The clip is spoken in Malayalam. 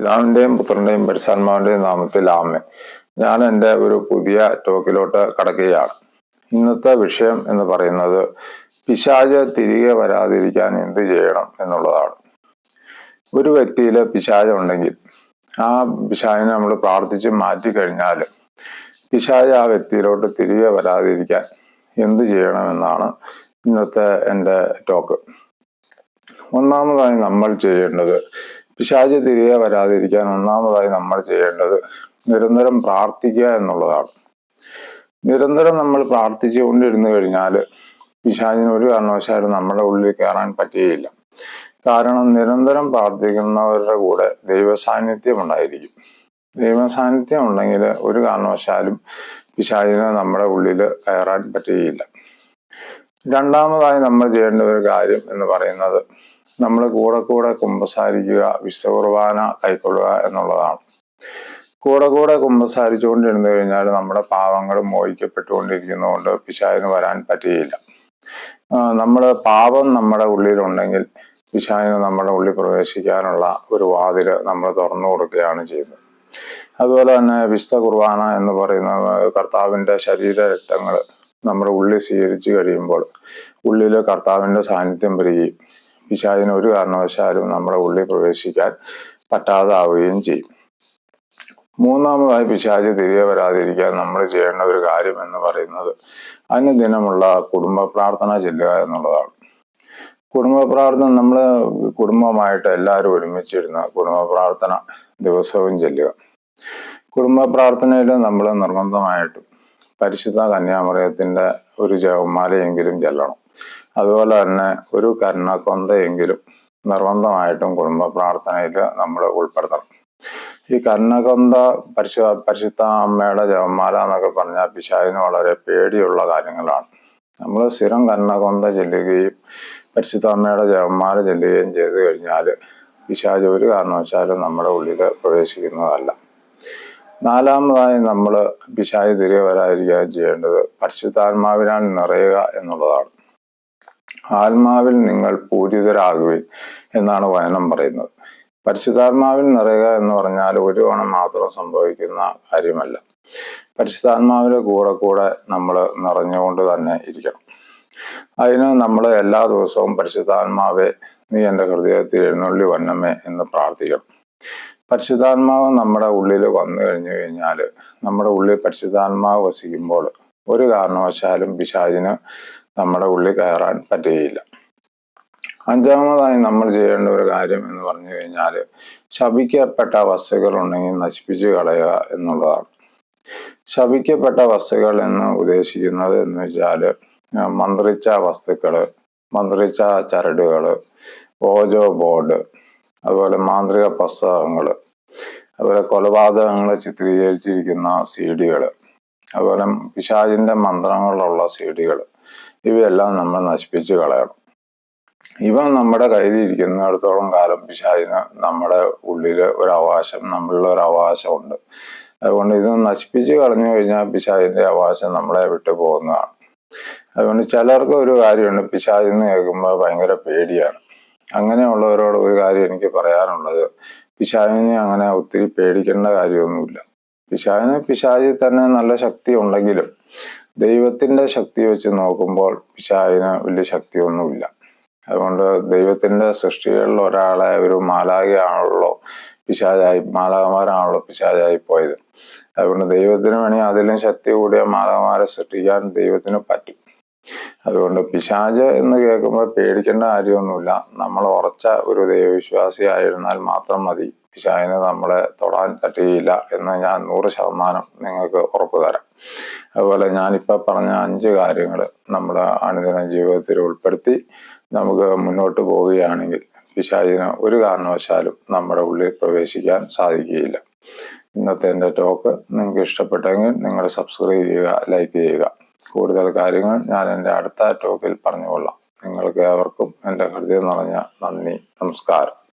പിതാവിന്റെയും പുത്രന്റെയും പരിശാത്മാവിന്റെയും നാമത്തിൽ ആമേ ഞാൻ എന്റെ ഒരു പുതിയ ടോക്കിലോട്ട് കടക്കുകയാണ്. ഇന്നത്തെ വിഷയം എന്ന് പറയുന്നത് പിശാജ് തിരികെ വരാതിരിക്കാൻ എന്ത് ചെയ്യണം എന്നുള്ളതാണ്. ഒരു വ്യക്തിയിൽ പിശാജ് ഉണ്ടെങ്കിൽ ആ പിശാജിനെ നമ്മൾ പ്രാർത്ഥിച്ച് മാറ്റിക്കഴിഞ്ഞാൽ പിശാജ് ആ വ്യക്തിയിലോട്ട് തിരികെ വരാതിരിക്കാൻ എന്ത് ചെയ്യണമെന്നാണ് ഇന്നത്തെ എന്റെ ടോക്ക്. ഒന്നാമതായി നമ്മൾ ചെയ്യേണ്ടത് പിശാച് തിരികെ വരാതിരിക്കാൻ ഒന്നാമതായി നമ്മൾ ചെയ്യേണ്ടത് നിരന്തരം പ്രാർത്ഥിക്കുക എന്നുള്ളതാണ്. നിരന്തരം നമ്മൾ പ്രാർത്ഥിച്ചു കൊണ്ടിരുന്നു കഴിഞ്ഞാൽ പിശാചിന് ഒരു കാരണവശാലും നമ്മുടെ ഉള്ളിൽ കയറാൻ പറ്റുകയില്ല. കാരണം നിരന്തരം പ്രാർത്ഥിക്കുന്നവരുടെ കൂടെ ദൈവസാന്നിധ്യം ഉണ്ടായിരിക്കും. ദൈവസാന്നിധ്യം ഉണ്ടെങ്കിൽ ഒരു കാരണവശാലും പിശാചിന് നമ്മുടെ ഉള്ളിൽ കയറാൻ പറ്റുകയില്ല. രണ്ടാമതായി നമ്മൾ ചെയ്യേണ്ട ഒരു കാര്യം എന്ന് പറയുന്നത് നമ്മൾ കൂടെ കൂടെ കുമ്പസാരിക്കുക വിശ്വകുർബാന കൈക്കൊള്ളുക എന്നുള്ളതാണ്. കൂടെ കൂടെ കുമ്പസാരിച്ചുകൊണ്ടിരുന്നു കഴിഞ്ഞാൽ നമ്മുടെ പാവങ്ങൾ മോഹിക്കപ്പെട്ടുകൊണ്ടിരിക്കുന്നതുകൊണ്ട് പിശാചിന് വരാൻ പറ്റുകയില്ല. നമ്മൾ പാപം നമ്മുടെ ഉള്ളിലുണ്ടെങ്കിൽ പിശാചിന് നമ്മുടെ ഉള്ളിൽ പ്രവേശിക്കാനുള്ള ഒരു വാതിൽ നമ്മൾ തുറന്നു കൊടുക്കുകയാണ് ചെയ്യുന്നത്. അതുപോലെ തന്നെ വിശുദ്ധ കുർബാന എന്ന് പറയുന്ന കർത്താവിന്റെ ശരീര രക്തങ്ങൾ നമ്മുടെ ഉള്ളിൽ സ്വീകരിച്ചു കഴിയുമ്പോൾ ഉള്ളിൽ കർത്താവിന്റെ സാന്നിധ്യം വരികയും പിശാചിന് ഒരു കാരണവശാലും നമ്മുടെ ഉള്ളിൽ പ്രവേശിക്കാൻ പറ്റാതാവുകയും ചെയ്യും. മൂന്നാമതായി പിശാച് തിരികെ വരാതിരിക്കാൻ നമ്മൾ ചെയ്യേണ്ട ഒരു കാര്യം എന്ന് പറയുന്നത് അനുദിനമുള്ള കുടുംബ പ്രാർത്ഥന ചെല്ലുക എന്നുള്ളതാണ്. കുടുംബ പ്രാർത്ഥന നമ്മൾ കുടുംബമായിട്ട് എല്ലാവരും ഒരുമിച്ചിരുന്ന കുടുംബ പ്രാർത്ഥന ദിവസവും ചെല്ലുക. കുടുംബ പ്രാർത്ഥനയിൽ നമ്മൾ നിർബന്ധമായിട്ടും പരിശുദ്ധ കന്യാമറിയത്തിന്റെ ഒരു ജപമാലയെങ്കിലും ചെല്ലണം. അതുപോലെ തന്നെ ഒരു കരുണക്കൊന്തയെങ്കിലും നിർബന്ധമായിട്ടും കുടുംബ പ്രാർത്ഥനയിൽ നമ്മൾ ഉൾപ്പെടുത്തണം. ഈ കരുണകൊന്ത പരിശു പരിശുദ്ധ അമ്മയുടെ ജപമാല എന്നൊക്കെ പറഞ്ഞാൽ പിശാചിന് വളരെ പേടിയുള്ള കാര്യങ്ങളാണ്. നമ്മൾ സ്ഥിരം കരുണകൊന്ത ചെല്ലുകയും പരിശുദ്ധ അമ്മയുടെ ജപമാല ചെല്ലുകയും ചെയ്തു കഴിഞ്ഞാൽ പിശാജ് ഒരു കാരണവശാലും നമ്മുടെ ഉള്ളിൽ പ്രവേശിക്കുന്നതല്ല. നാലാമതായി നമ്മൾ പിശാജ് തിരികെ വരാതിരിക്കുകയും ചെയ്യേണ്ടത്. പരിശുദ്ധാത്മാവിനാൽ നിറയുക എന്നുള്ളതാണ്. ആത്മാവിൽ നിങ്ങൾ പൂരിതരാകുവിൻ എന്നാണ് വചനം പറയുന്നത്. പരിശുദ്ധാത്മാവിൽ നിറയുക എന്ന് പറഞ്ഞാൽ ഒരു തവണ മാത്രം സംഭവിക്കുന്ന കാര്യമല്ല. പരിശുദ്ധാത്മാവിന്റെ കൂടെ കൂടെ നമ്മൾ നിറഞ്ഞുകൊണ്ട് തന്നെ ഇരിക്കണം. അതിന് നമ്മൾ എല്ലാ ദിവസവും പരിശുദ്ധാത്മാവെ നീ എന്റെ ഹൃദയത്തിൽ എഴുന്നള്ളി വന്നമേ എന്ന് പ്രാർത്ഥിക്കണം. പരിശുദ്ധാത്മാവ് നമ്മുടെ ഉള്ളിൽ വന്നു കഴിഞ്ഞു കഴിഞ്ഞാൽ നമ്മുടെ ഉള്ളിൽ പരിശുദ്ധാത്മാവ് വസിക്കുമ്പോൾ ഒരു കാരണവശാലും പിശാചിന് നമ്മുടെ ഉള്ളിൽ കയറാൻ പറ്റുകയില്ല. അഞ്ചാമതായി നമ്മൾ ചെയ്യേണ്ട ഒരു കാര്യം എന്ന് പറഞ്ഞു കഴിഞ്ഞാൽ ശപിക്കപ്പെട്ട വസ്തുക്കൾ ഉണ്ടെങ്കിൽ നശിപ്പിച്ചു കളയുക എന്നുള്ളതാണ്. ശപിക്കപ്പെട്ട വസ്തുക്കൾ എന്ന് ഉദ്ദേശിക്കുന്നത് എന്ന് വെച്ചാൽ മന്ത്രിച്ച വസ്തുക്കൾ മന്ത്രിച്ച ചരടുകൾ ഓജോ ബോർഡ് അതുപോലെ മാന്ത്രിക പുസ്തകങ്ങൾ അതുപോലെ കൊലപാതകങ്ങൾ ചിത്രീകരിച്ചിരിക്കുന്ന സി ഡികൾ അതുപോലെ പിശാചിന്റെ മന്ത്രങ്ങളുള്ള സി ഡികൾ ഇവയെല്ലാം നമ്മൾ നശിപ്പിച്ച് കളയണം. ഇവ നമ്മുടെ കയ്യിലിരിക്കുന്നിടത്തോളം കാലം പിശാചിന് നമ്മുടെ ഉള്ളിൽ ഒരു അവകാശം നമ്മളിൽ ഒരു അവകാശമുണ്ട് അതുകൊണ്ട് ഇത് നശിപ്പിച്ച് കളഞ്ഞു കഴിഞ്ഞാൽ പിശാചിന്റെ അവകാശം നമ്മളെ വിട്ടു പോകുന്നതാണ്. അതുകൊണ്ട് ചിലർക്ക് ഒരു കാര്യമുണ്ട് പിശാചെന്ന് കേൾക്കുമ്പോൾ ഭയങ്കര പേടിയാണ്. അങ്ങനെയുള്ളവരോട് ഒരു കാര്യം എനിക്ക് പറയാനുള്ളത് പിശാചിനെ അങ്ങനെ ഒത്തിരി പേടിക്കേണ്ട കാര്യമൊന്നുമില്ല. പിശാചിന് പിശാചിൽ തന്നെ നല്ല ശക്തി ഉണ്ടെങ്കിലും ദൈവത്തിന്റെ ശക്തി വെച്ച് നോക്കുമ്പോൾ പിശാചിന് വലിയ ശക്തിയൊന്നുമില്ല. അതുകൊണ്ട് ദൈവത്തിന്റെ സൃഷ്ടികളിൽ ഒരാളെ ഒരു മാലാകയാണല്ലോ പിശാചായി മാലാകമാരാണല്ലോ പിശാചായി പോയത്. അതുകൊണ്ട് ദൈവത്തിന് വേണമെങ്കിൽ അതിലും ശക്തി കൂടിയ മാലാകമാരെ സൃഷ്ടിക്കാൻ ദൈവത്തിന് പറ്റും. അതുകൊണ്ട് പിശാജ് എന്ന് കേൾക്കുമ്പോൾ പേടിക്കേണ്ട കാര്യമൊന്നുമില്ല. നമ്മൾ ഉറച്ച ഒരു ദൈവവിശ്വാസിയായിരുന്നാൽ മാത്രം മതി. പിശാചിന് നമ്മളെ തൊടാൻ പറ്റിയില്ല എന്ന് ഞാൻ നൂറ് ശതമാനം നിങ്ങൾക്ക് ഉറപ്പ് തരാം. അതുപോലെ ഞാനിപ്പോൾ പറഞ്ഞ അഞ്ച് കാര്യങ്ങൾ നമ്മുടെ അനുദിന ജീവിതത്തിൽ ഉൾപ്പെടുത്തി നമുക്ക് മുന്നോട്ട് പോവുകയാണെങ്കിൽ പിശാചിന് ഒരു കാരണവശാലും നമ്മുടെ ഉള്ളിൽ പ്രവേശിക്കാൻ സാധിക്കുകയില്ല. ഇന്നത്തെ എന്റെ ടോക്ക് നിങ്ങൾക്ക് ഇഷ്ടപ്പെട്ടെങ്കിൽ നിങ്ങൾ സബ്സ്ക്രൈബ് ചെയ്യുക ലൈക്ക് ചെയ്യുക. കൂടുതൽ കാര്യങ്ങൾ ഞാൻ എന്റെ അടുത്ത ടോക്കിൽ പറഞ്ഞുകൊള്ളാം. നിങ്ങൾക്ക് ഏവർക്കും എന്റെ ഹൃദയം നിറഞ്ഞ നന്ദി നമസ്കാരം.